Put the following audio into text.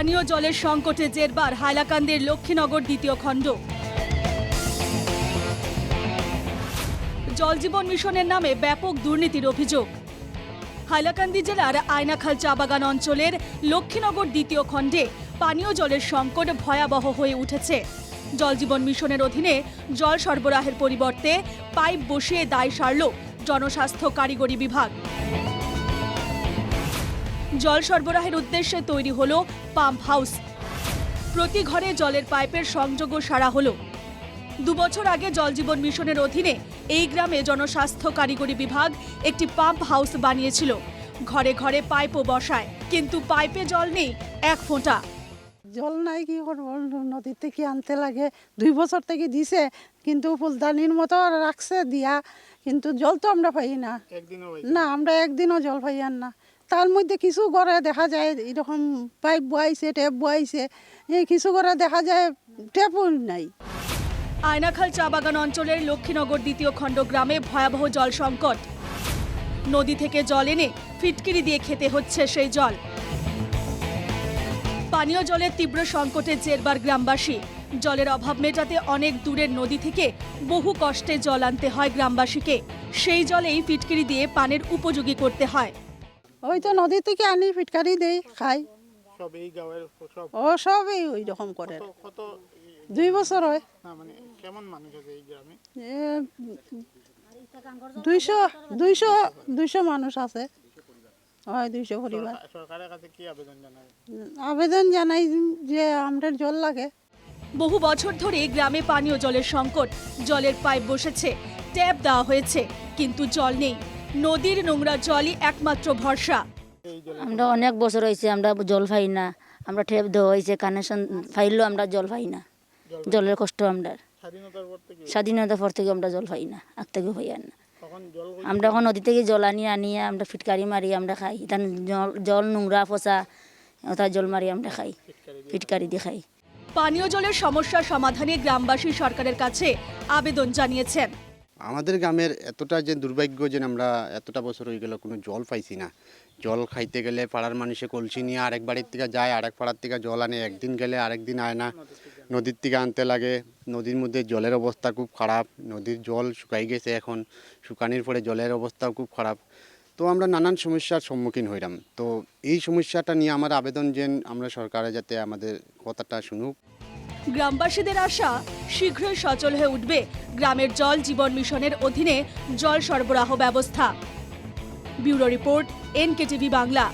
পানীয় জলের সংকটে জেরবার হাইলাকান্দির লক্ষ্মীনগর দ্বিতীয় খণ্ড। জলজীবন মিশনের নামে ব্যাপক দুর্নীতির অভিযোগ। হাইলাকান্দি জেলার আয়নাখাল চা বাগান অঞ্চলের লক্ষ্মীনগর দ্বিতীয় খণ্ডে পানীয় জলের সংকট ভয়াবহ হয়ে উঠেছে। জলজীবন মিশনের অধীনে জল সরবরাহের পরিবর্তে পাইপ বসিয়ে দায় সারল জনস্বাস্থ্য কারিগরি বিভাগ। জল সরবরাহের উদ্দেশ্যে তৈরি হল পাম্প হাউস। প্রতি ঘরে জলের পাইপের সংযোগও সারা হলো। দুবছর আগে জলজীবন মিশনের অধীনে এই গ্রামে জনস্বাস্থ্য কারিগরি বিভাগ একটি পাম্প হাউস বানিয়েছিল। ঘরে ঘরে পাইপও বসায় কিন্তু পাইপে জল নেই এক ফোঁটা। জল নাই কি করব? নদীর থেকে আনতে লাগে? দুই বছর থেকে দিছে কিন্তু ফুলদানির মতো রাখছে দিয়া কিন্তু জল তো আমরা পাই না। না আমরা একদিনও জল পাই আর না। তার মধ্যে কিছু করে দেখা যায়, এরকম পাইপ বয়াইছে ট্যাপ বয়াইছে কিছু করে দেখা যায় ট্যাপও নাই। আয়নাখাল চা বাগান অঞ্চলের লক্ষ্মীনগর দ্বিতীয় খণ্ড গ্রামে ভয়াবহ জল সংকট। নদী থেকে জল এনে ফিটকিরি দিয়ে খেতে হচ্ছে সেই জল। পানীয় জলের তীব্র সংকটে জেরবার গ্রামবাসী। জলের অভাব মেটাতে অনেক দূরের নদী থেকে বহু কষ্টে জল আনতে হয় গ্রামবাসীকে। সেই জলেই ফিটকিরি দিয়ে পানের উপযোগী করতে হয়। ওই তো নদী থেকে আনি ফিটকারি দেই খাই। সব এই গাঁয়ের সব? ও সবই ওই রকম করে। কত দুই বছর হয়। না মানে কেমন মানুষ আছে এই গ্রামে? দুইশো দুইশো দুইশো মানুষ আছে। হয় দুইশো পরিবার। সরকারের কাছে কি আবেদন জানাবে আবেদন জানাই যে আমরা জল লাগে। বহু বছর ধরে গ্রামে পানীয় জলের সংকট। জলের পাইপ বসেছে ট্যাপ দেওয়া হয়েছে কিন্তু জল নেই। নদীর নোংরা জলই একমাত্র ভরসা। আমরা অনেক বছর হয়েছে আমরা জল পাই না। আমরা ঠেপ দেওয়া হয়েছে কানেকশন পাইলেও আমরা জল পাই না। জলের কষ্ট আমরা। স্বাধীনতার পর থেকে আমরা জল পাই না আগ থেকে পাই আর না। আমরা এখন নদী থেকে জল আনিয়ে আনিয়ে আমরা ফিটকারি মারি আমরা খাই। তার জল জল নোংরা পচা ওটা জল মারি আমরা খাই ফিটকারি দিয়ে খাই। পানীয় জলের সমস্যা সমাধানে গ্রামবাসী সরকারের কাছে আবেদন জানিয়েছেন। আমাদের গ্রামের এতটা যে দুর্ভাগ্য যে আমরা এতটা বছর হয়ে গেল, কোনো জল পাইছি না। জল খাইতে গেলে পাড়ার মানুষে কলসি নিয়ে আরেক বাড়ির থেকে যায়, আরেক পাড়ার থেকে জল আনে। একদিন গেলে আরেক দিন আয় না। নদীর থেকে আনতে লাগে। নদীর মধ্যে জলের অবস্থা খুব খারাপ। নদীর জল শুকাই গেছে এখন। শুকানির পরে জলের অবস্থাও খুব খারাপ। তো আমরা নানান সমস্যার সম্মুখীন হইলাম। তো এই সমস্যাটা নিয়ে আমার আবেদন যে আমরা সরকারে যাতে আমাদের কথাটা শুনুক। গ্রামবাসীদের আশা শীঘ্রই সচল হয়ে উঠবে গ্রামের জল জীবন মিশনের অধীনে জল সরবরাহ ব্যবস্থা। Bureau report, NKTV Bangla.